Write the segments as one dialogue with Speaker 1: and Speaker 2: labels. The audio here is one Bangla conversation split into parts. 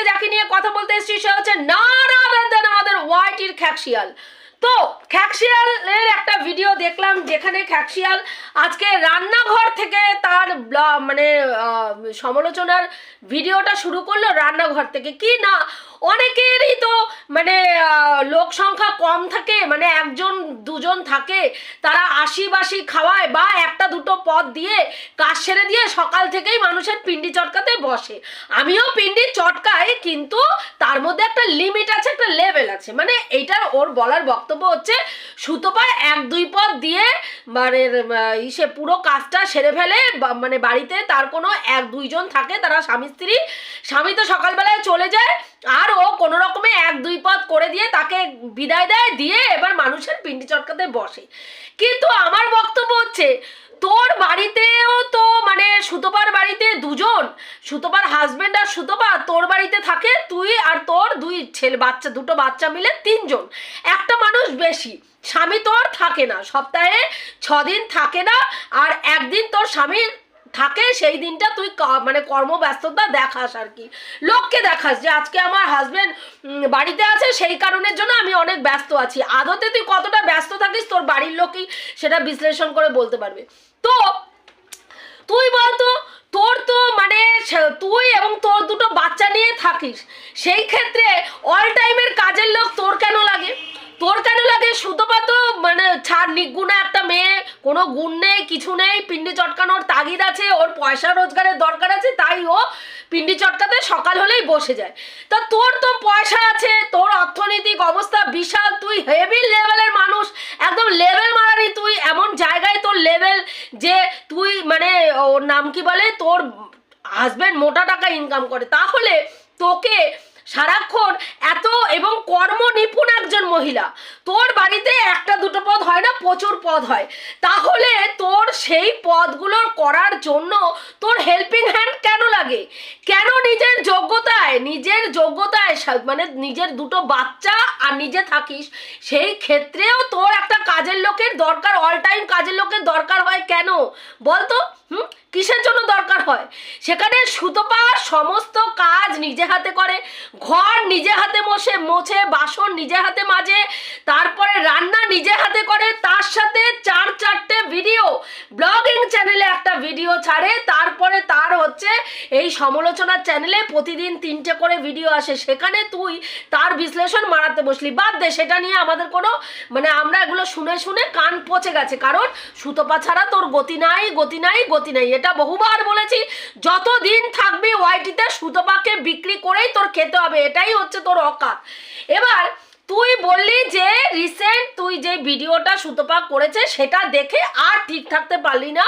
Speaker 1: আজকে যাকে নিয়ে কথা বলতে এসেছি সে হচ্ছে না আমাদের ওয়াইটির খ্যাকশিয়াল। তো খ্যাকশিয়ালের একটা ভিডিও দেখলাম যেখানে খ্যাকশিয়াল আজকে রান্নাঘর থেকে তার মানে সমালোচনার ভিডিওটা শুরু করল রান্নাঘর থেকে। কি না? অনেকেরই তো মানে লোক সংখ্যা কম থাকে মানে একজন, দুজন থাকে, তারা আশি বাসি খাওয়ায় বা একটা দুটো পদ দিয়ে কাজ সেরে দিয়ে সকাল থেকেই মানুষের পিন্ডি চটকাতে বসে। আমিও পিন্ডি চটকাই, কিন্তু তার মধ্যে একটা লিমিট আছে, একটা লেভেল আছে। মানে এইটার ওর বলার বক্তব্য হচ্ছে সুতোপায় এক, দুই পদ দিয়ে মানে ইসে পুরো কাজটা সেরে ফেলে মানে বাড়িতে তার কোনো এক, দুইজন থাকে, তারা স্বামী, স্ত্রী, স্বামী তো সকালবেলায় চলে যায়, আর ও কোনো রকমে এক, দুই পদ করে দিয়ে তাকে বিদায় দেয়, দিয়ে এবার মানুষের পিন্ডি চটকাতে বসে। কিন্তু আমার বক্তব্য হচ্ছে, তোর বাড়িতেও তো মানে সুতোপার বাড়িতে দুজন, সুতোপার হাজবেন্ড আর সুতোপা তোর বাড়িতে থাকে, তুই আর তোর দুই ছেলে বাচ্চা, দুটো বাচ্চা মিলে তিনজন। একটা মানুষ বেশি, স্বামী তোর থাকে না, সপ্তাহে ছদিন থাকে না, আর একদিন তোর স্বামীর থাকে, সেই দিনটা তুই মানে কর্মব্যস্ততা দেখাস আর কি। লোককে দেখাস যে আজকে আমার হাজবেন্ড বাড়িতে আছে, সেই কারণের জন্য আমি অনেক ব্যস্ত আছি। আদতে তুই কতটা ব্যস্ত থাকিস, তোর বাড়ির লোকই সেটা বিশ্লেষণ করে বলতে পারবে। তো, তুই বলতো, তোর তো মানে তুই এবং তোর দুটো বাচ্চা নিয়ে থাকিস। সেই ক্ষেত্রে অল টাইমের কাজের লোক তোর কেন লাগে? তোর কেন লাগে? সুতপা মানে ছাড় নিগুণা একটা মেয়ে, কোনো গুণ নেই, কিছু নেই, পিন্ডি চটকানোর তাগিদ আছে, ওর পয়সা রোজগারের দরকার আছে, তাই ও পিন্ডি চটকাতে সকাল হলেই বসে যায়। তা তোর তো পয়সা আছে, তোর অর্থনৈতিক অবস্থা বিশাল, তুই হেভি লেভেলের মানুষ, একদম লেভেল মারানি তুই, এমন জায়গায় তোর লেভেল যে তুই মানে ওর নাম কি বলে? তোর হাজব্যান্ড মোটা টাকা ইনকাম করে। তাহলে তোকে সারাক্ষণ এত এবং কর্ম নিপুণ একজন মহিলা। তোর বাড়িতে একটা দুটো পদ হয় না, প্রচুর পদ হয়। তাহলে তোর সেই পদগুলোর করার জন্য তোর হেল্পিং হ্যান্ড কেন লাগে? কেন নিজের যোগ্যতায় নিজের যোগ্যতায় মানে নিজের দুটো বাচ্চা আর নিজে থাকিস, সেই ক্ষেত্রেও তোর একটা কাজের লোকের দরকার অল টাইম কাজের লোকের দরকার হয় কেন? বলতো? হুম? কিসের জন্য দরকার হয়? সেখানে সুতপা সমস্ত কাজ নিজে হাতে করে, ঘর নিজে হাতে মোছে মোছে, বাসন নিজে হাতে মাজে, তারপরে রান্না নিজে হাতে করে, তার সাথে চার চারটে ভিডিও ব্লগিং চ্যানেলে একটা ভিডিও ছাড়ে, তারপরে তার হচ্ছে এই সমালোচনার চ্যানেলে প্রতিদিন তিনটে করে ভিডিও আসে। সেখানে তুই তার বিশ্লেষণ মারাতে বসলি। বাদ দে, সেটা নিয়ে আমাদের কোনো মানে আমরা এগুলো শুনে শুনে কান পচে গেছে। কারণ সুতপা ছাড়া তোর গতি নাই গতি নাই, গতি নাই। এটা বহুবার বলেছি, যতদিন থাকবি ওয়াইটিতে সুতপাকে বিক্রি করেই তোর খেতে হবে, এটাই হচ্ছে তোর অকাত। এবার তুই বললি যে রিসেন্ট তুই যে ভিডিওটা সুতপা করেছে, সেটা দেখে আর ঠিক থাকতে পারলি না।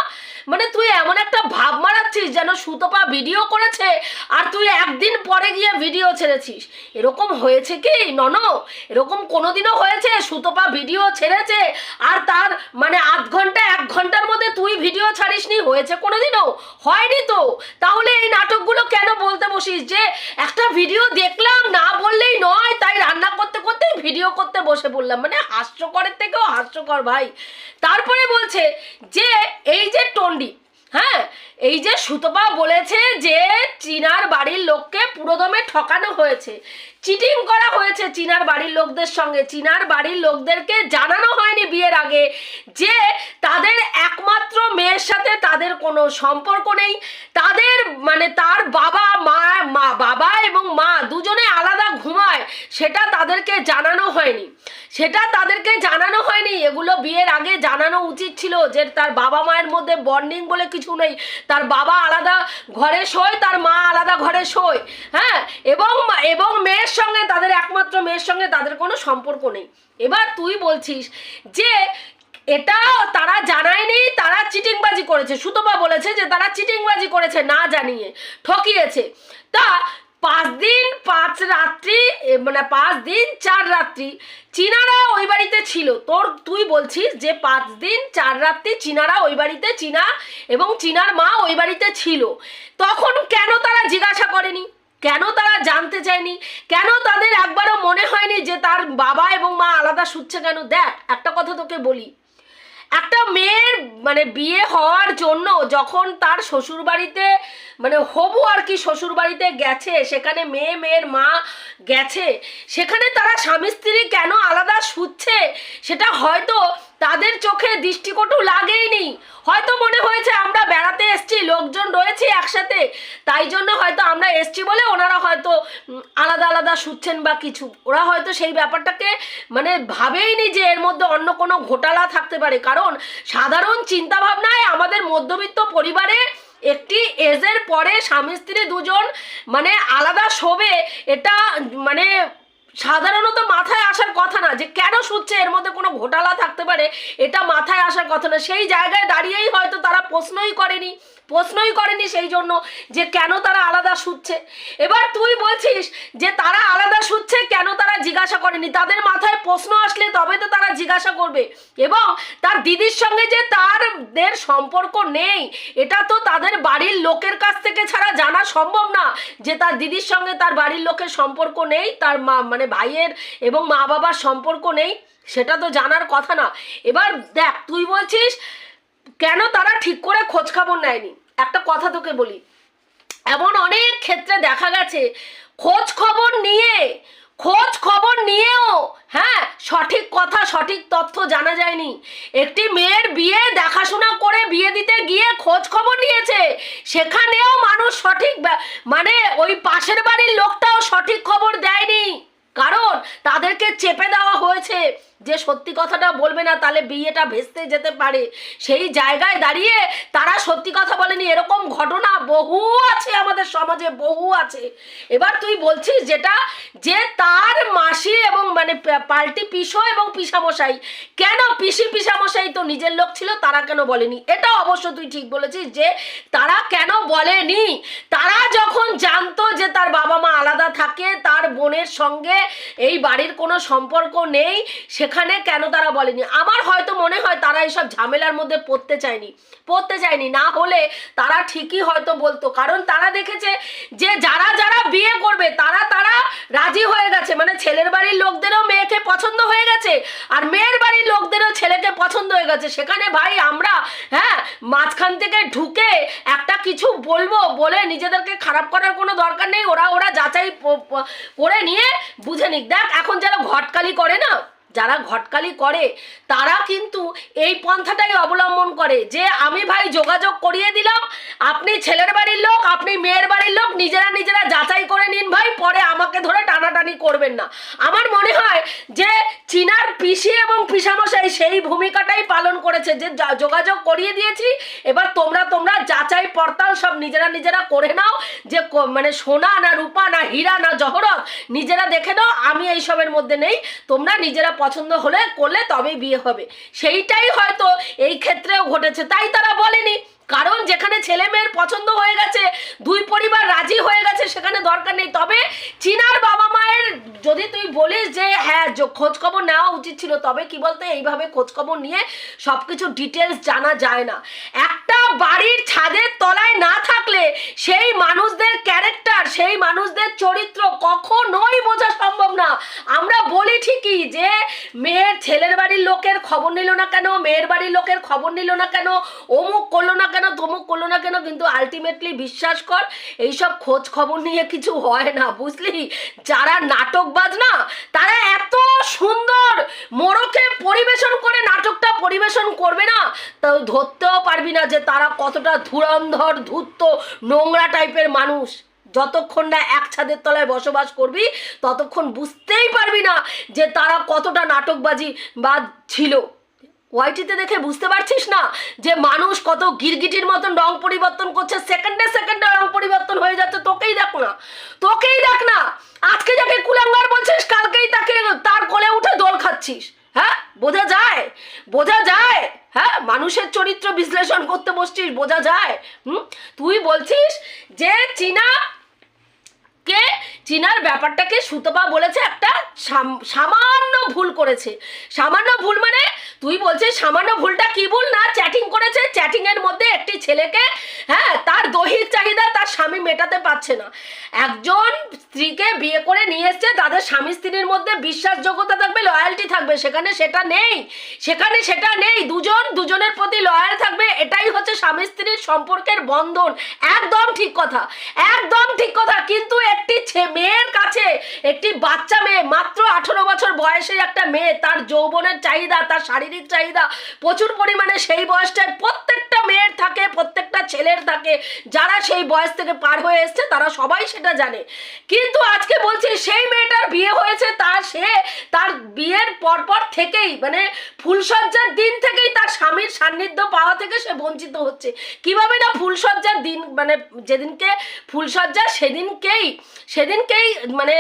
Speaker 1: মানে তুই এমন একটা ভাব মারাচ্ছিস যেন সুতপা ভিডিও করেছে আর তুই একদিন পরে গিয়ে ভিডিও ছেড়েছিস। এরকম হয়েছে কি, নন? এরকম কোনোদিনও হয়েছে সুতপা ভিডিও ছেড়েছে আর তার মানে আধ ঘণ্টা, এক ঘণ্টার মধ্যে তুই ভিডিও ছাড়িসনি? হয়েছে কোনোদিনও? হয়নি তো। তাহলে এই নাটকগুলো কেন বলতে বসিস? যে একটা ভিডিও দেখলাম, না বললেই নয়, তাই রান্না করতে করতে ভিডিও করতে বসে পড়লাম। মানে হাস্যকরের থেকেও হাস্যকর ভাই। তারপরে বলছে যে, এই যে টন্ডি হ্যাঁ এই যে সুতপা বলেছে যে চীনার বাড়ির লোককে পুরোদমে ঠকানো হয়েছে। চিটিং করা হয়েছে চীনার বাড়ির লোকদের সঙ্গে। চীনার বাড়ির লোকদেরকে জানানো হয়নি বিয়ের আগে যে তাদের একমাত্র মেয়ের সাথে তাদের কোনো সম্পর্ক নেই। তাদের মানে তার বাবা, মা মা, বাবা এবং মা দুজনে আলাদা ঘুমায়, সেটা তাদেরকে জানানো হয়নি। সেটা তাদেরকে জানানো হয়নি। এগুলো বিয়ের আগে জানানো উচিত ছিল যে তার বাবা মায়ের মধ্যে বন্ডিং বলে কিছু নেই। তার বাবা আলাদা ঘরে শোয়, তার মা আলাদা ঘরে শোয়। হ্যাঁ? এবং এবং মেয়ের সঙ্গে, তাদের একমাত্র মেয়ের সঙ্গে তাদের কোনো সম্পর্ক নেই। এবার তুই বলছিস যে এটা তারা জানায়নি, তারা চিটিংবাজি করেছে। সুতপা বলেছে যে তারা চিটিংবাজি করেছে না জানিয়ে, ঠকিয়েছে। তা পাঁচ দিন, পাঁচ রাত্রি মানে পাঁচ দিন, চার রাত্রি। চীনারা ওই বাড়িতে ছিল। তোর, তুই বলছিস যে পাঁচ দিন, চার রাত্রি চীনারা ওই বাড়িতে চীনা এবং চীনার মা ওই বাড়িতে ছিল। তখন কেন তারা জিজ্ঞাসা করেনি? কেন তারা জানতে চায়নি? কেন তাদের একবারও মনে হয়নি যে তার বাবা এবং মা আলাদা শুচ্ছে কেন? দেখ, একটা কথা তোকে বলি। একটা মেয়ের মানে বিয়ে হওয়ার জন্য যখন তার শ্বশুর বাড়িতে মানে হবু আর কি শ্বশুর বাড়িতে গেছে, সেখানে মেয়ে, মেয়ের মা গেছে, সেখানে তারা স্বামী স্ত্রী কেন আলাদা শুচ্ছে? সেটা হয়তো তাদের চোখে দৃষ্টিকটু লাগেইনি হয়তো মনে হয়েছে আমরা বেড়াতে এসছি, লোকজন রয়েছে একসাথে। তাই জন্য হয়তো আমরা এসছি বলে ওনারা হয়তো আলাদা আলাদা শুচ্ছেন বা কিছু। ওরা হয়তো সেই ব্যাপারটাকে মানে ভাবেইনি যে এর মধ্যে অন্য কোনো ঘোটালা থাকতে পারে। কারণ সাধারণ চিন্তাভাবনায় আমাদের মধ্যবিত্ত পরিবারে একটি এজের পরে স্বামী স্ত্রী দুজন মানে আলাদা শোবে, এটা মানে সাধারণত মাথায় আসার কথা না, যে কেন শুনছে এর মধ্যে কোনো ঘোটালা থাকতে পারে, এটা মাথায় আসার কথা না। সেই জায়গায় দাঁড়িয়েই হয়তো তারা প্রশ্নই করেনি। প্রশ্নই করেনি সেই জন্য যে কেন তারা আলাদা শুচ্ছে। এবার তুই বলছিস যে তারা আলাদা শুচ্ছে কেন তারা জিজ্ঞাসা করেনি? তাদের মাথায় প্রশ্ন আসলে তবে তো তারা জিজ্ঞাসা করবে। এবং তার দিদির সঙ্গে যে তারদের সম্পর্ক নেই, এটা তো তাদের বাড়ির লোকের কাছ থেকে ছাড়া জানা সম্ভব না যে তার দিদির সঙ্গে তার বাড়ির লোকের সম্পর্ক নেই, তার মা মানে ভাইয়ের এবং মা বাবার সম্পর্ক নেই, সেটা তো জানার কথা না। এবার দেখ, তুই বলছিস কেন তারা ঠিক করে খোঁজ খবর নেয়নি? একটা কথা তোকে বলি। এমন অনেক ক্ষেত্রে দেখা গেছে, খোঁজ খবর নিয়ে, খোঁজ খবর নিয়েও হ্যাঁ সঠিক কথা, সঠিক তথ্য জানা যায়নি। একটি মেয়ের বিয়ে, দেখাশোনা করে বিয়ে দিতে গিয়ে খোঁজ খবর নিয়েছে, সেখানেও মানুষ সঠিক মানে ওই পাশের বাড়ির লোকটাও সঠিক খবর দেয়নি। কারণ তাদেরকে চেপে দেওয়া হয়েছে। যে সত্যি কথাটা বলবে না, তাহলে বিয়েটা ভেস্তে যেতে পারে। সেই জায়গায় দাঁড়িয়ে তারা সত্যি কথা বলেনি। এরকম ঘটনা বহু আছে আমাদের সমাজে, বহু আছে। এবার তুই বলছিস যেটা, যে তার মাসি এবং মানে পাল্টি পিসো এবং পিসামশাই। কেন পিসি পিসামশাই তো নিজের লোক ছিল, তারা কেন বলেনি? এটা অবশ্য তুই ঠিক বলেছিস যে তারা কেন বলেনি? তারা যখন জানতো যে তার বাবা মা আলাদা থাকে, তার বোনের সঙ্গে এই বাড়ির কোনো সম্পর্ক নেই সেখানে কেন তারা বলেনি? আমার হয়তো মনে হয় তারা এইসব ঝামেলার মধ্যে পড়তে চায়নি। পড়তে চায়নি। না হলে তারা ঠিকই হয়তো বলতো। কারণ তারা দেখেছে যে যারা যারা বিয়ে করবে, তারা তারা রাজি হয়ে গেছে। মানে ছেলের বাড়ির লোকদেরও মেয়েকে পছন্দ হয়ে গেছে আর মেয়ের বাড়ির লোকদেরও ছেলেকে পছন্দ হয়ে গেছে। সেখানে ভাই আমরা হ্যাঁ মাঝখান থেকে ঢুকে একটা কিছু বলব বলে নিজেদেরকে খারাপ করার কোনো দরকার নেই। ওরা ওরা যাচাই করে নিয়ে বুঝে নিক। দেখ, এখন যারা ঘটকালি করে না। যারা ঘটকালি করে, তারা কিন্তু এই পন্থাটাই অবলম্বন করে। যে আমি ভাই যোগাযোগ করিয়ে দিলাম, আপনি ছেলের বাড়ির লোক, আপনি মেয়ের বাড়ির লোক, নিজেরা নিজেরা যাচাই করে নিন ভাই, পরে আমাকে ধরে টানাটানি করবেন না। আমার মনে হয় যে চীনার পিসি এবং পিসামশাই সেই ভূমিকাটাই পালন করেছে, যে যোগাযোগ করিয়ে দিয়েছি, এবার তোমরা তোমরা যাচাই পড়তাল সব নিজেরা নিজেরা করে নাও, যে মানে সোনা না রূপা না হীরা না জহরত, নিজেরা দেখে নাও, আমি এইসবের মধ্যে নেই, তোমরা নিজেরা পছন্দ হলে করলে তবেই বিয়ে হবে। সেইটাই হয়তো এই ক্ষেত্রেও ঘটেছে। তাই তারা বলেনি। কারণ যেখানে ছেলে মেয়ের পছন্দ হয়ে গেছে, দুই পরিবার রাজি হয়ে গেছে, সেখানে দরকার নেই। তবে চীনার বাবা মায়ের যদি তুই বলিস যে হ্যাঁ খোঁজ খবর নেওয়া উচিত ছিল, তবে কি বলতে, এইভাবে খোঁজ খবর নিয়ে সব কিছু ডিটেলস জানা যায় না। একটা বাড়ির ছাদের তলায় না থাকলে সেই ক্যারেক্টার সেই মানুষদের চরিত্র কখনোই বোঝা সম্ভব না। আমরা বলি ঠিকই যে, মেয়ের ছেলের বাড়ির লোকের খবর নিল না কেন? মেয়ের বাড়ির লোকের খবর নিল না কেন? অমুক করল না কেন? তমুক করল না কেন? কিন্তু আলটিমেটলি বিশ্বাস কর, এইসব খোঁজ খবর নিয়ে কিছু হয় না, বুঝলি? যারা নাটকবাজ না, তারা এত সুন্দর মোড়কে পরিবেশন করে নাটকটা পরিবেশন করবে না, তো ধরতেও পারবি না যে তারা কতটা ধুরন্ধর ধূর্ত নোংরা টাইপের মানুষ। যতক্ষণ না এক ছাদের তলায় বসবাস করবি, ততক্ষণ বুঝতেই পারবি না যে তারা কতটা নাটকবাজি বা ছিল। ওয়াইটিতে দেখে বুঝতে পারছিস না যে মানুষ কত গিরগিটির মতন রং পরিবর্তন করছে, সেকেন্ডে সেকেন্ডে রং পরিবর্তন হয়ে যাচ্ছে, তোকেই দেখ না, তোকেই দেখ না। আজকে যাকে কুলাঙ্গার বলছিস, কালকেই তাকে তার কোলে উঠে দোল খাচ্ছিস হ্যাঁ? বোঝা যায়? বোঝা যায়? হ্যাঁ? মানুষের চরিত্র বিশ্লেষণ করতে বসছিস, বোঝা যায়? হুম? তুই বলছিস যে চীনা চীনার ব্যাপারটাকে সুতপা বলেছে একটা সাম- সামান্য ভুল করেছে। সামান্য ভুল মানে তুই বলছিস সামান্য ভুলটা কি ভুল? না চ্যাটিং করেছে। চ্যাটিং এর মধ্যে একটি ছেলেকে হ্যাঁ তার দৈহিক চাহিদা তার স্বামী মেটাতে পারছে না। একজন স্ত্রীকে বিয়ে করে নিয়ে এসছে, তাদের স্বামী স্ত্রীর মধ্যে বিশ্বাসযোগ্যতা থাকবে লয়ালটি থাকবে। সেখানে সেটা নেই। সেখানে সেটা নেই। দুজন, দুজনের প্রতি লয়াল থাকবে। এটাই হচ্ছে স্বামী স্ত্রীর সম্পর্কের বন্ধন। একদম ঠিক কথা। একদম ঠিক কথা। কিন্তু একটি মেয়ের কাছে একটি বাচ্চা মেয়ে, মাত্র আঠেরো বছর বয়সের একটা মেয়ে, তার যৌবনের চাহিদা, তার শারীরিক চাহিদা প্রচুর পরিমাণে সেই বয়সটায় প্রত্যেকটা মেয়ের থাকে, প্রত্যেকটা ছেলের থাকে। যারা সেই বয়স থেকে পার হয়ে এসছে, তারা সবাই সেটা জানে। কিন্তু আজকে বলছি, সেই মেয়েটার বিয়ে হয়েছে তার সে তার বিয়ের পরপর থেকেই মানে ফুলসজ্জার দিন থেকেই তার স্বামীর সান্নিধ্য পাওয়া থেকে সে বঞ্চিত হচ্ছে। কীভাবে না ফুলসজ্জার দিন মানে যেদিনকে ফুলসজ্জা সেদিনকেই সেদিনকেই মানে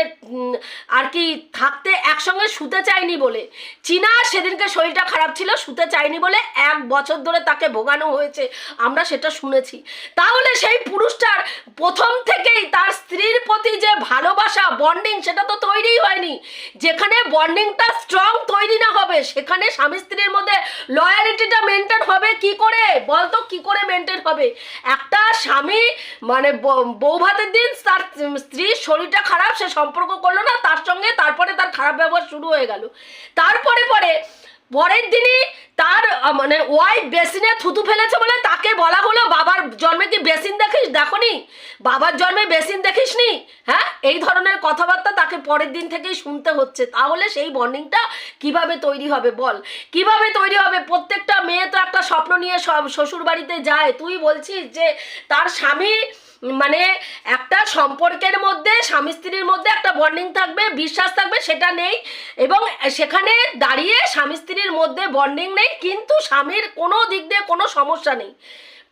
Speaker 1: আর কি থাকতে একসঙ্গে শুতে চায়নি বলে। চীনা সেদিনকে শরীরটা খারাপ ছিল, শুতে চায়নি বলে এক বছর ধরে তাকে ভোগানো হয়েছে। আমরা সেটা শুনেছি। তাহলে সেই পুরুষটার প্রথম থেকেই তার স্ত্রীর প্রতি যে ভালোবাসা বন্ডিং সেটা তো তৈরিই হয়নি। যেখানে বন্ডিংটা স্ট্রং তৈরি না হবে, সেখানে স্বামী স্ত্রীর মধ্যে লয়ালিটিটা মেনটেন হবে কি করে? বলতো কি করে মেনটেন হবে? একটা স্বামী মানে ব- বউ ভাতের দিন তার স্ত্রীর শরীরটা খারাপ, সে সম্পর্ক করল না, তার সঙ্গে তারপরে তার খারাপ ব্যবহার শুরু হয়ে গেল। তারপরে পরে পরের দিনই তার মানে ওয়াইফ বেসিনে থুতু ফেলেছে বলে তাকে বলা হলো, বাবার জন্মে কি বেসিন দেখিস? দেখনি? বাবার জন্মে বেসিন দেখিসনি? হ্যাঁ? এই ধরনের কথাবার্তা তাকে পরের দিন থেকেই শুনতে হচ্ছে। তাহলে সেই বন্ডিংটা কীভাবে তৈরি হবে বল? কীভাবে তৈরি হবে? প্রত্যেকটা মেয়ে তো একটা স্বপ্ন নিয়ে শ্বশুর বাড়িতে যায়। তুই বলছিস যে তার স্বামী মানে একটা সম্পর্কের মধ্যে, স্বামী স্ত্রীর মধ্যে একটা বন্ডিং থাকবে, বিশ্বাস থাকবে, সেটা নেই। এবং সেখানে দাঁড়িয়ে স্বামী স্ত্রীর মধ্যে বন্ডিং নেই, কিন্তু স্বামীর কোনো দিক দিয়ে কোনো সমস্যা নেই।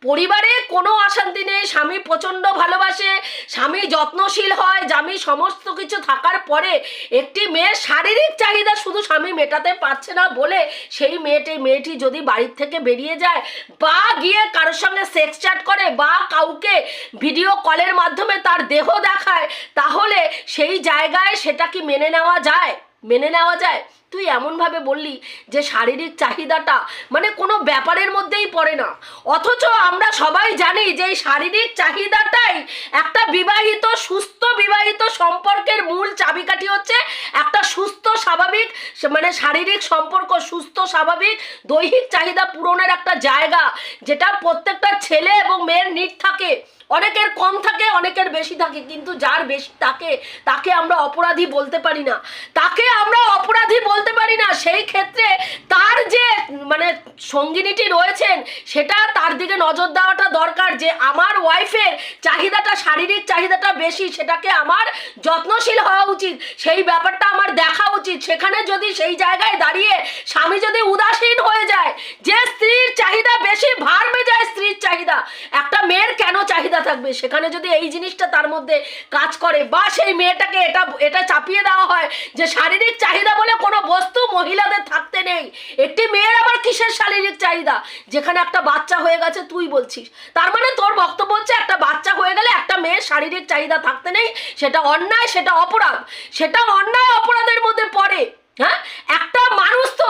Speaker 1: পরিবারে কোনো অশান্তি নেই, স্বামী প্রচণ্ড ভালোবাসে, স্বামী যত্নশীল হয়, স্বামী সমস্ত কিছু থাকার পরে একটি মেয়ের শারীরিক চাহিদা শুধু স্বামী মেটাতে পারছে না বলে সেই মেয়েটি মেয়েটি যদি বাড়ির থেকে বেরিয়ে যায় বা গিয়ে কারোর সঙ্গে সেক্স চ্যাট করে বা কাউকে ভিডিও কলের মাধ্যমে তার দেহ দেখায়, তাহলে সেই জায়গায় সেটা কি মেনে নেওয়া যায়? মেনে নেওয়া যায়? তুই এমনভাবে বললি যে শারীরিক চাহিদাটা মানে কোনো ব্যাপারের মধ্যেই পড়ে না। অথচ আমরা সবাই জানি যে এই শারীরিক চাহিদাটাই একটা বিবাহিত, সুস্থ বিবাহিত সম্পর্কের মূল চাবিকাঠি হচ্ছে একটা সুস্থ, স্বাভাবিক মানে শারীরিক সম্পর্ক, সুস্থ, স্বাভাবিক, দৈহিক চাহিদা পূরণের একটা জায়গা যেটা প্রত্যেকটা ছেলে এবং মেয়ের নিট থাকে। অনেকের কম থাকে, অনেকের বেশি থাকে, কিন্তু যার বেশি থাকে তাকে আমরা অপরাধী বলতে পারি না। তাকে আমরা অপরাধী বলতে পারি না, সেই ক্ষেত্রে তার যে মানে সঙ্গিনীটি রয়েছেন, সেটা তার দিকে নজর দেওয়াটা দরকার যে, আমার ওয়াইফের চাহিদাটা, শারীরিক চাহিদাটা বেশি, সেটাকে আমার যত্নশীল হওয়া উচিত, সেই ব্যাপারটা আমার দেখা উচিত। সেখানে যদি সেই জায়গায় দাঁড়িয়ে স্বামী যদি উদাসীন হয়ে যায়, যে স্ত্রীর চাহিদা বেশি, ভার যায় স্ত্রীর চাহিদা, একটা মেয়ের কেন চাহিদা থাকবে। সেখানে যদি এই জিনিসটা তার মধ্যে কাজ করে বা সেই মেয়েটাকে এটা এটা চাপিয়ে দেওয়া হয় যে শারীরিক চাহিদা বলে কোনো বস্তু মহিলাদের থাকতে নেই। একটি মেয়ের আবার কিসের শারীরিক চাহিদা? যেখানে একটা বাচ্চা হয়ে গেছে, তুই বলছিস। তার মানে তোর বক্তব্য হচ্ছে একটা বাচ্চা হয়ে গেলে একটা মেয়ের শারীরিক চাহিদা থাকতে নেই, সেটা অন্যায়, সেটা অপরাধ। সেটা অন্যায় অপরাধের মধ্যে পড়ে। হ্যাঁ? একটা মানুষ তো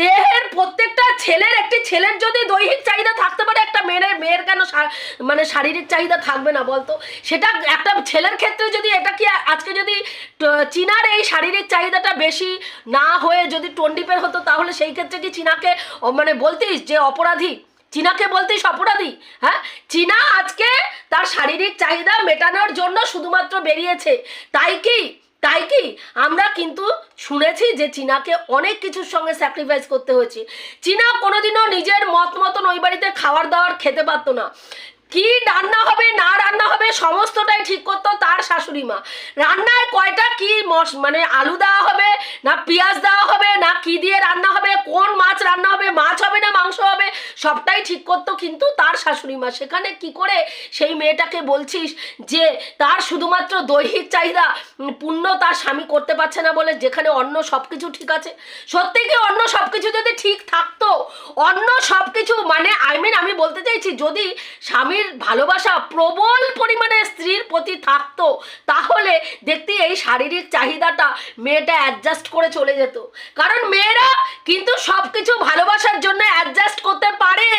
Speaker 1: দেহের প্রত্যেকটা ছেলের একটি ছেলের যদি দৈহিক চাহিদা থাকতে পারে, একটা মেয়ের মেয়ের কেন মানে শারীরিক চাহিদা থাকবে না বলতো? সেটা একটা ছেলের ক্ষেত্রে যদি এটা কি আজকে যদি চীনার এই শারীরিক চাহিদাটা বেশি না হয়ে যদি টন্ডিপের হতো, তাহলে সেই ক্ষেত্রে কি চীনাকে মানে বলতিস যে অপরাধী? চীনাকে বলতিস অপরাধী? হ্যাঁ? চীনা আজকে তার শারীরিক চাহিদা মেটানোর জন্য শুধুমাত্র বেরিয়েছে। তাই কি তাই কি? আমরা কিন্তু শুনেছি যে চীনাকে অনেক কিছুর সঙ্গে স্যাক্রিফাইস করতে হয়েছে। চীনা কোনোদিনও নিজের মত মতন ওই বাড়িতে খাবার দাবার খেতে পারতো না। কি রান্না হবে, না রান্না হবে, সমস্তটাই ঠিক করতো তার শাশুড়ি মা। রান্নায় কয়টা কি মশ মানে আলু দেওয়া হবে, না পেঁয়াজ দেওয়া হবে, না কি দিয়ে রান্না হবে, কোন মাছ রান্না হবে, মাছ হবে না মাংস হবে, সবটাই ঠিক করতো কিন্তু তার শাশুড়ি মা। সেখানে কি করে সেই মেয়েটাকে বলছিস যে তার শুধুমাত্র দৈহিক চাহিদা পূর্ণ তার স্বামী করতে পারছে না বলে যেখানে অন্য সব কিছু ঠিক আছে? সত্যি কি অন্য সব কিছু যদি ঠিক থাকতো? অন্য সব কিছু মানে আই মিন আমি বলতে চাইছি যদি স্বামীর ভালোবাসা প্রবল পরিমাণে স্ত্রীর প্রতি থাকতো, তাহলে দেখতে এই শারীরিক চাহিদাটা মেয়েটা অ্যাডজাস্ট করে চলে যেত। কারণ মেয়েরা কিন্তু সব কিছু ভালোবাসার জন্য অ্যাডজাস্ট করতে পারে।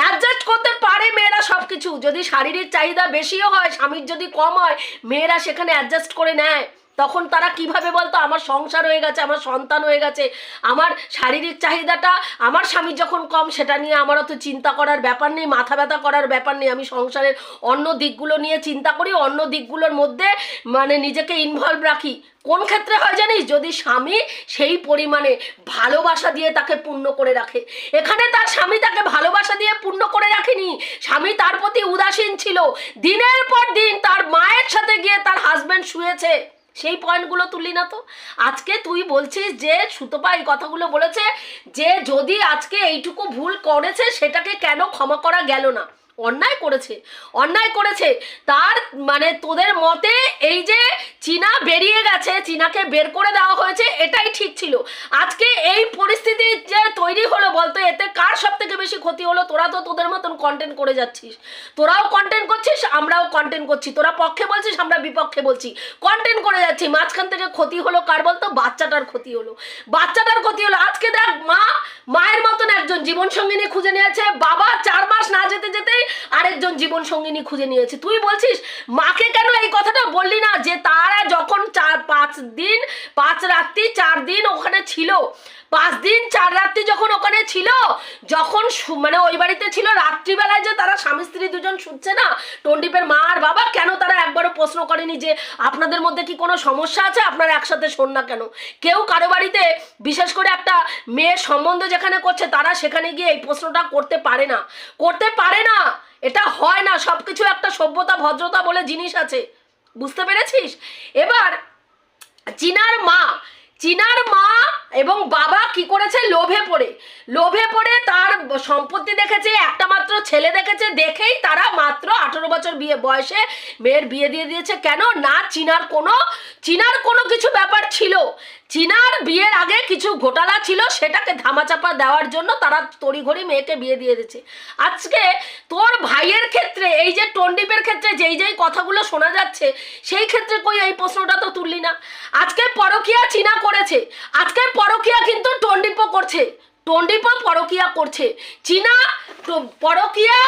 Speaker 1: অ্যাডজাস্ট করতে পারে মেয়েরা সব কিছু যদি শারীরিক চাহিদা বেশিও হয়, স্বামীর যদি কম হয়, মেয়েরা সেখানে অ্যাডজাস্ট করে নেয়। তখন তারা কীভাবে বলতো, আমার সংসার হয়ে গেছে, আমার সন্তান হয়ে গেছে, আমার শারীরিক চাহিদাটা, আমার স্বামী যখন কম, সেটা নিয়ে আমার অত চিন্তা করার ব্যাপার নেই, মাথা ব্যথা করার ব্যাপার নেই। আমি সংসারের অন্য দিকগুলো নিয়ে চিন্তা করি, অন্য দিকগুলোর মধ্যে মানে নিজেকে ইনভলভ রাখি। কোন ক্ষেত্রে হয় জানিস? যদি স্বামী সেই পরিমাণে ভালোবাসা দিয়ে তাকে পূর্ণ করে রাখে। এখানে তার স্বামী তাকে ভালোবাসা দিয়ে পূর্ণ করে রাখেনি। স্বামী তার প্রতি উদাসীন ছিল। দিনের পর দিন তার মায়ের সাথে গিয়ে তার হাজব্যান্ড শুয়েছে। সেই পয়েন্টগুলো তুলি না তো। আজকে তুই বলছিস যে সুতপা এই কথাগুলো বলেছে যে যদি আজকে এইটুকু ভুল করেছে, সেটাকে কেন ক্ষমা করা গেল না? অন্যায় করেছে অন্যায় করেছে। তার মানে তোদের মতে এই যে চীনা বেরিয়ে গেছে, চীনাকে বের করে দেওয়া হয়েছে, এটাই ঠিক ছিল। আজকে এই পরিস্থিতি যে তৈরি হলো বলতো, এতে কার সব থেকে বেশি ক্ষতি হলো? তোরা তো তোদের মতন কন্টেন্ট করে যাচ্ছিস। তোরাও কন্টেন্ট করছিস, আমরাও কন্টেন্ট করছি। তোরা পক্ষে বলছিস, আমরা বিপক্ষে বলছি। কন্টেন্ট করে যাচ্ছি। মাঝখান থেকে ক্ষতি হলো কার বলতো? বাচ্চাটার ক্ষতি হলো। বাচ্চাটার ক্ষতি হলো। আজকে দেখ মা, মায়ের মতন একজন জীবন সঙ্গিনী খুঁজে নিয়েছে। বাবা চার মাস না যেতে যেতেই আরেকজন জীবন সঙ্গিনী খুঁজে নিয়েছে। তুই বলছিস, মাকে কেন এই কথাটা বললি না যে তারা যখন চার, পাঁচ দিন, পাঁচ রাত্রি, চার দিন ওখানে ছিল? পাঁচ দিন, চার রাত্রি যখন ওখানে ছিল, যখন মানে ওই বাড়িতে ছিল, রাত্রিবেলায় যে তারা স্বামী, স্ত্রী দুজন শুনছে না? টন্ডিপের মা আর বাবা কেন তারা একবারও প্রশ্ন করেনি যে আপনাদের মধ্যে কি কোনো সমস্যা আছে? আপনারা একসাথে শোন না কেন? কেউ কারও বাড়িতে বিশেষ করে একটা মেয়ের সম্বন্ধ যেখানে করছে, তারা সেখানে গিয়ে এই প্রশ্নটা করতে পারে না। করতে পারে না। এটা হয় না সব কিছু একটা সভ্যতা, ভদ্রতা বলে জিনিস আছে। বুঝতে পেরেছিস? এবার, চিনার মা চিনার মা এবং বাবা কি করেছে? লোভে পড়ে। লোভে পড়ে তার সম্পত্তি দেখেছে, একটা মাত্র ছেলে দেখেছে, দেখেই তারা মাত্র আঠেরো বছর বিয়ে বয়সে মেয়ের বিয়ে দিয়ে দিয়েছে। কেন? না, চিনার কোনো চিনার কোনো কিছু ব্যাপার ছিল। চিনার বিয়ের আগে কিছু ঘোটালা ছিল, সেটাকে ধামাচাপা দেওয়ার জন্য তারা তড়িঘড়ি মেয়েকে বিয়ে দিয়ে দিচ্ছে আজকে তোর ভাইয়ের ক্ষেত্রে, এই যে টন্ডিপের ক্ষেত্রে যেই যেই কথাগুলো শোনা যাচ্ছে, সেই ক্ষেত্রে কই এই প্রশ্নটা তো তুললি না। আজকে পরকিয়া চীনা করেছে, আজকে পরকিয়া কিন্তু টন্ডিপও করছে টন্ডিপও পরকিয়া করছে। চীনা পরকিয়া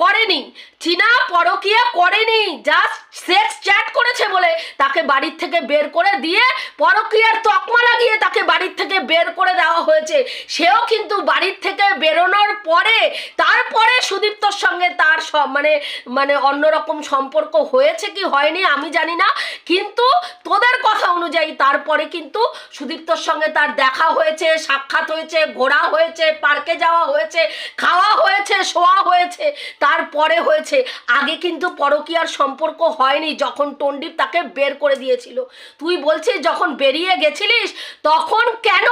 Speaker 1: করেনি। চীনা পরকিয়া করেনি। জাস্ট সেক্স চ্যাট করেছে বলে তাকে বাড়ির থেকে বের করে দিয়ে পরকিয়ার তকমা লাগিয়ে তাকে বাড়ির থেকে বের করে দেওয়া হয়েছে। সেও কিন্তু বাড়ির থেকে বেরোনোর পরে তারপরে সুদীপ্তর সঙ্গে তার মানে মানে অন্যরকম সম্পর্ক হয়েছে কি হয়নি আমি জানি না। কিন্তু তোদের কথা অনুযায়ী তারপরে কিন্তু সুদীপ্তর সঙ্গে তার দেখা হয়েছে, সাক্ষাৎ হয়েছে, ঘোরা হয়েছে, পার্কে যাওয়া হয়েছে, খাওয়া হয়েছে, শোয়া হয়েছে। তারপরে হয়েছে। আগে কিন্তু পরকীয়ার সম্পর্ক হয়নি, যখন টন্ডিপ তাকে বের করে দিয়েছিল। তুই বলছিস যখন বেরিয়ে গেছিলিস, তখন কেন?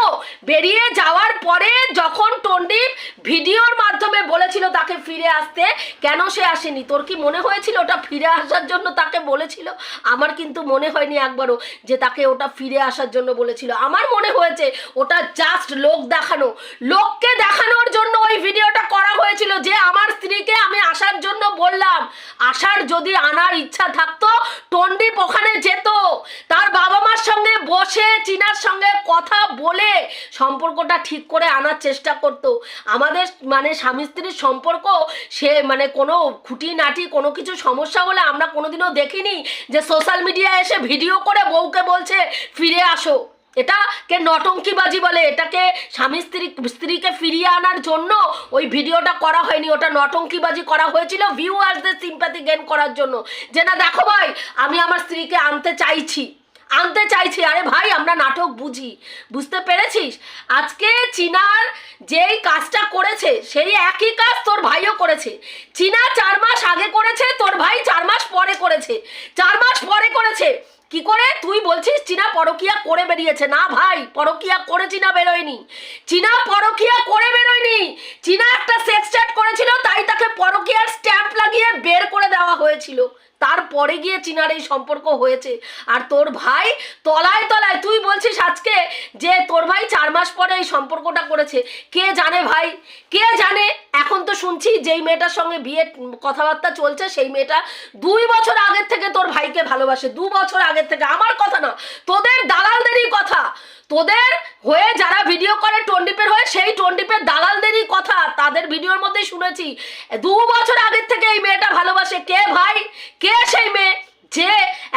Speaker 1: বেরিয়ে যাওয়ার পরে যখন টন্ডিপ ভিডিওর মাধ্যমে বলেছিল তাকে ফিরে আসতে, কেন সে আসেনি? তোর কি মনে হয়েছিল ওটা ফিরে আসার জন্য তাকে বলেছিল? আমার কিন্তু মনে হয়নি একবারও যে তাকে ওটা ফিরে আসার জন্য বলেছিল। আমার মনে হয়েছে ওটা জাস্ট লোক দেখানো। লোককে দেখানোর জন্য ওই ভিডিওটা করা হয়েছিল যে আমার স্ত্রীকে আমি আসার জন্য বললাম, আসার যদি আনার ইচ্ছা থাকতো টন্ডিপ ওখানে যেত। তার বাবা মার সঙ্গে বসে, চিনার সঙ্গে কথা বলে সম্পর্কটা ঠিক করে আনার চেষ্টা করতো। আমাদের মানে স্বামী স্ত্রীর সম্পর্ক, সে মানে কোনো খুঁটিনাটি, কোনো কিছু সমস্যা হলে আমরা কোনোদিনও দেখিনি যে সোশ্যাল মিডিয়ায় এসে ভিডিও করে বউকে বলছে, ফিরে আসো। এটাকে নটঙ্কিবাজি বলে, এটাকে স্বামী স্ত্রী, স্ত্রীকে ফিরিয়ে আনার জন্য ওই ভিডিওটা করা হয়নি, ওটা নটঙ্কিবাজি করা হয়েছিল ভিউয়ার্সদের সিম্প্যাথি গেন করার জন্য। যে না, দেখো ভাই, আমি আমার স্ত্রীকে আনতে চাইছি আনতে চাইছি, আরে ভাই, আমরা নাটক বুঝি, বুঝতে পেরেছিস? আজকে চীনার যেই কাজটা করেছে, সেই একই কাজ তোর ভাইও করেছে। চীনা চার মাস আগে করেছে, তোর ভাই চার মাস পরে করেছে। চার মাস পরে করেছে। কি করে? তুই বলছিস চীনা পরকিয়া করে বেরিয়েছে। না ভাই, পরকিয়া করে চীনা বেরোয়নি। চীনা পরকিয়া করে বেরোয়নি। চীনা একটা সেক্স চ্যাট করেছিল, তাই তাকে পরকিয়ার স্ট্যাম্প লাগিয়ে বের করে দেওয়া হয়েছিল। তারপরে গিয়ে চীনার এই সম্পর্ক হয়েছে। আর তোর ভাই তলায় তলায়, তুই বলছিস আজকে যে তোর ভাই চার মাস পরে এই সম্পর্কটা করেছে। কে জানে ভাই? কে জানে? এখন তো শুনছি যেই মেয়েটার সঙ্গে বিয়ে কথাবার্তা চলছে, সেই মেয়েটা দুই বছর আগের থেকে তোর ভাইকে ভালোবাসে, দু বছর আগের থেকে। আমার কথা না, তোদের দালালদেরই কথা। তোদের হয়ে যারা ভিডিও করে টন্ডিপের হয়ে, সেই টন্ডিপের দালালদেরই কথা। তাদের ভিডিওর মধ্যেই শুনেছি। দু বছর আগের থেকে এই মেয়েটা ভালোবাসে। কে ভাই? কে সেই মেয়ে? যে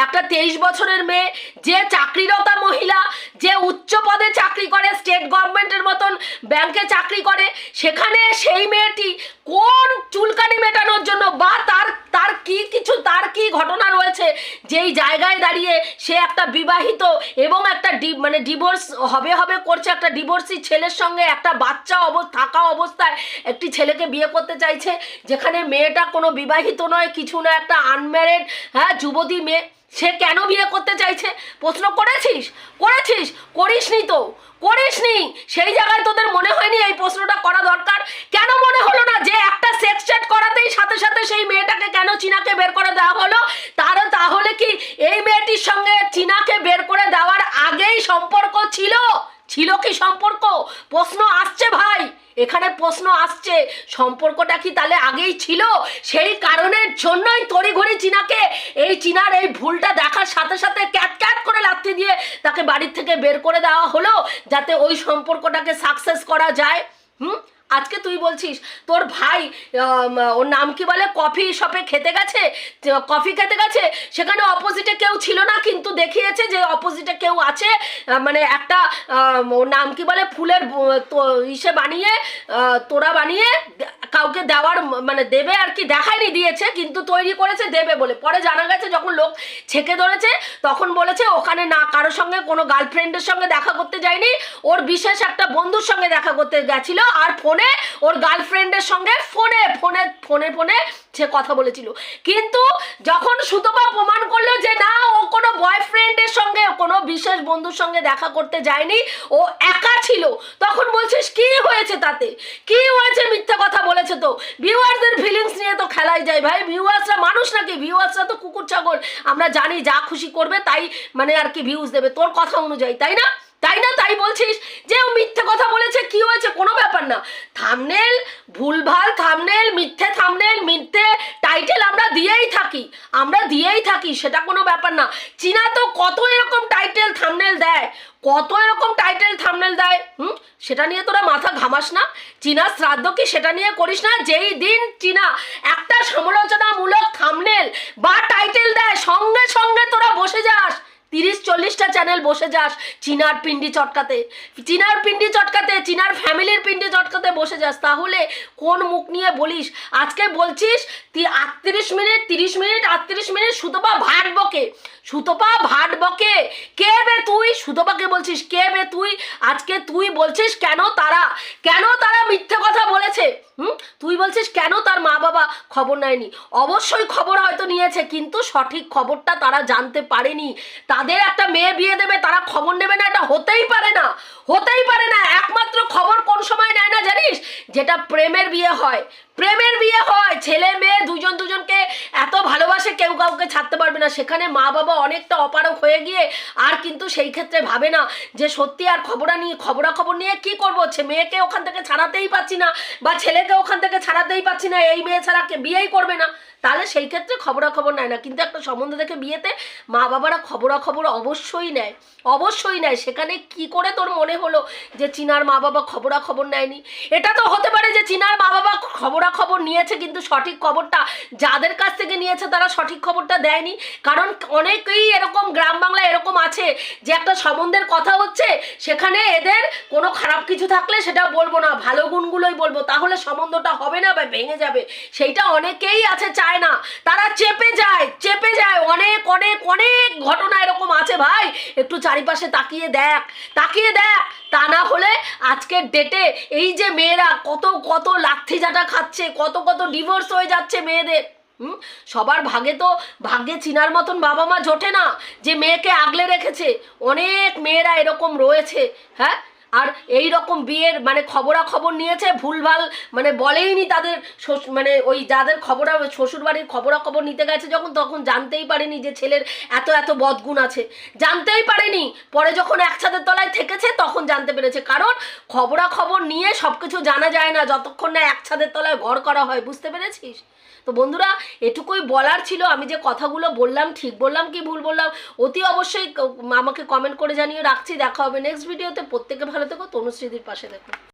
Speaker 1: একটা তেইশ বছরের মেয়ে, যে চাকরিরতা মহিলা, যে উচ্চ পদে চাকরি করে স্টেট গভর্নমেন্টের মতন ব্যাংকে চাকরি করে, সেখানে সেই মেয়েটি কোন চুলকানি মেটানোর জন্য বা তার তার কি কিছু, তার কি ঘটনা রয়েছে? যেই জায়গায় দাঁড়িয়ে সে একটা বিবাহিত এবং একটা ডি মানে ডিভোর্স হবে হবে করছে, একটা ডিভোর্সি ছেলের সঙ্গে একটা বাচ্চা অব থাকা অবস্থায় একটি ছেলেকে বিয়ে করতে চাইছে, যেখানে মেয়েটা কোনো বিবাহিত নয়, কিছু না, একটা আনম্যারেড হ্যাঁ যুবতী মেয়ে। সে কেন বিয়ে করতে চাইছে? প্রশ্ন করেছিস? করেছিস? করিসনি তো। করিসনি। সেই জায়গায় তোদের মনে হয়নি এই প্রশ্নটা করা দরকার? কেন মনে হলো না যে একটা সেক্স চ্যাট করাতেই সাথে সাথে সেই মেয়েটাকে কেন চীনাকে বের করে দেওয়া হলো? তার তাহলে কি এই মেয়েটির সঙ্গে চীনাকে বের করে দেওয়ার আগেই সম্পর্ক ছিল? ছিল কি সম্পর্ক? প্রশ্ন আসছে ভাই। এখানে প্রশ্ন আসছে, সম্পর্কটা কি তাহলে আগেই ছিল? সেই কারণের জন্যই তড়িঘড়ি চিনাকে এই চীনার এই ভুলটা দেখার সাথে সাথে ক্যাট ক্যাট করে লাথি দিয়ে তাকে বাড়ির থেকে বের করে দেওয়া হলো, যাতে ওই সম্পর্কটাকে সাকসেস করা যায়। হুম? আজকে তুই বলছিস, তোর ভাই ওর নাম কি বলে? কফি শপে খেতে গেছে? কফি খেতে গেছে? সেখানে অপোজিটে কেউ ছিল না, কিন্তু দেখিয়েছে যে অপোজিটে কেউ আছে। মানে একটা ওর নাম কি বলে? ফুলের ইসে বানিয়ে তোরা বানিয়ে কাউকে দেওয়ার মানে দেবে আর কি, দেখায়নি, দিয়েছে, কিন্তু তৈরি করেছে, দেবে বলে। পরে জানা গেছে, যখন লোক ছেকে ধরেছে, তখন বলেছে ওখানে না, কারোর সঙ্গে কোনো গার্লফ্রেন্ডের সঙ্গে দেখা করতে যায়নি। ওর বিশেষ একটা বন্ধুর সঙ্গে দেখা করতে গেছিল, আর ফোনে ওর গার্লফ্রেন্ডের সঙ্গে ফোনে ফোনে ফোনে ফোনে সে কথা বলেছিল। কিন্তু যখন সুতপা প্রমাণ করল যে না, ও কোনো বয়ফ্রেন্ডের সঙ্গে, কোনো বিশেষ বন্ধুর সঙ্গে দেখা করতে যায়নি, ও একা ছিল। তখন বলছিস, কি হয়েছে তাতে? কি হয়েছে মিথ্যা কথা বলেছে তো? ভিউয়ার্সদের ফিলিংস নিয়ে তো খেলাই যায় ভাই। ভিউয়ার্সরা মানুষ নাকি? ভিউয়ার্সরা তো কুকুর ছাগল। আমরা জানি যা খুশি করবে, তাই মানে আর কি ভিউজ দেবে। তোর কথা অনুযায়ী, তাই না? তাই না তাই বলছিস? যে ও মিথ্যে কথা বলেছে, কি হয়েছে? কোনো ব্যাপার না। থামনেল ভুলভাল থামনেল মিথ্যে থামনেল মিথ্যে টাইটেল আমরা দিয়েই থাকি। আমরা দিয়েই থাকি, সেটা কোনো ব্যাপার না। চীনা তো কত এরকম টাইটেল থামনেল দেয়? কত এরকম টাইটেল থামনেল দেয়? হুম? সেটা নিয়ে তোরা মাথা ঘামাস না। চীনা শ্রাদ্ধ কি সেটা নিয়ে করিস না? যেই দিন চীনা একটা সমালোচনামূলক থামনেল বা টাইটেল দেয়, সঙ্গে সঙ্গে তোরা বসে যাস। তিরিশ চল্লিশটা চ্যানেল বসে যাস চিনার পিন্ডি চটকাতে। চিনার পিন্ডি চটকাতে, চিনার ফ্যামিলির পিন্ডি চটকাতে বসে যাস। তাহলে কোন মুখ নিয়ে বলিস? আজকে বলছিস তুই আটত্রিশ মিনিট, তিরিশ মিনিট, আটত্রিশ মিনিট সুতপা ভাট বকে। সুতপা ভাট বকে। কে বে তুই? সুতপাকে বলছিস, কে বে তুই? আজকে তুই বলছিস কেন তারা কেন তারা মিথ্যে কথা বলেছে? হুম? তুই বলছিস কেন তার মা বাবা খবর নেয়নি? অবশ্যই খবর হয়তো নিয়েছে, কিন্তু সঠিক খবরটা তারা জানতে পারেনি। তাদের একটা মেয়ে বিয়ে দেবে, তারা খবর নেবে না, এটা হতেই পারে না। হতেই পারে না। একমাত্র খবর কোন সময় নেয় না জানিস? যেটা প্রেমের বিয়ে হয়। প্রেমের বিয়ে হয়। ছেলে, মেয়ে দুজন দুজনকে এত ভালোবাসে কেউ কাউকে ছাড়তে পারবে না। সেখানে মা বাবা অনেকটা অপারক হয়ে গিয়ে আর কিন্তু সেই ক্ষেত্রে ভাবে না যে সত্যি আর খবরা নিয়ে, খবরাখবর নিয়ে কি করব? মেয়েকে ওখান থেকে ছাড়াতেই পাচ্ছি না বা ছেলেকে ওখান থেকে ছাড়াতেই পাচ্ছি না। এই মেয়ে ছাড়া কে বিয়েই করবে না। তাহলে সেই ক্ষেত্রে খবরাখবর নেয় না। কিন্তু একটা সম্বন্ধ দেখে বিয়েতে মা বাবারা খবরাখবর অবশ্যই নেয়। অবশ্যই নেয়। সেখানে কি করে তোর মনে হলো যে চীনার মা বাবা খবরাখবর নেয়নি। এটা তো হতে পারে যে চীনার মা বাবা খবরাখবর নিয়েছে, কিন্তু সঠিক খবরটা যাদের কাছ থেকে নিয়েছে তারা সঠিক খবরটা দেয়নি। কারণ অনেকেই এরকম গ্রাম বাংলা এরকম আছে যে একটা সম্বন্ধের কথা হচ্ছে, সেখানে এদের কোনো খারাপ কিছু থাকলে সেটা বলব না, ভালো গুণগুলোই বলব। তাহলে সম্বন্ধটা হবে না বা ভেঙে যাবে। সেইটা অনেকেই আছে, চায় না। তারা চেপে যায় চেপে যায়। অনেক অনেক অনেক ঘটনা এরকম আছে ভাই। একটু চারিপাশে তাকিয়ে দেখ তাকিয়ে দেখ। তা না হলে আজকের ডেটে এই যে মেয়েরা কত কত লাথি ঝাঁটা খাচ্ছে, কত কত ডিভোর্স হয়ে যাচ্ছে মেয়েদের। হুম? সবার ভাগে তো ভাগ্যে চিনার মতন বাবা মা জোটে না, যে মেয়েকে আগলে রেখেছে। অনেক মেয়েরা এরকম রয়েছে হ্যাঁ? আর এই রকম বিয়ের মানে খবরাখবর নিয়েছে, ভুলভাল মানে বলেইনি তাদের মানে ওই যাদের খবরা, শ্বশুরবাড়ির খবরাখবর নিতে গেছে যখন, তখন জানতেই পারেনি যে ছেলের এত এত বদগুণ আছে। জানতেই পারেনি। পরে যখন এক ছাদের তলায় থেকেছে, তখন জানতে পেরেছে। কারণ খবরাখবর নিয়ে সব কিছু জানা যায় না, যতক্ষণ না এক ছাদের তলায় ঘর করা হয়। বুঝতে পেরেছিস? তো বন্ধুরা, এটুকুই বলার ছিল। আমি যে কথাগুলো বললাম, ঠিক বললাম কি ভুল বললাম, অতি অবশ্যই আমাকে কমেন্ট করে জানিয়ে রাখছি। দেখা হবে নেক্সট ভিডিওতে প্রত্যেকে ভালো থেকো, তনুশ্রীদির পাশে দেখো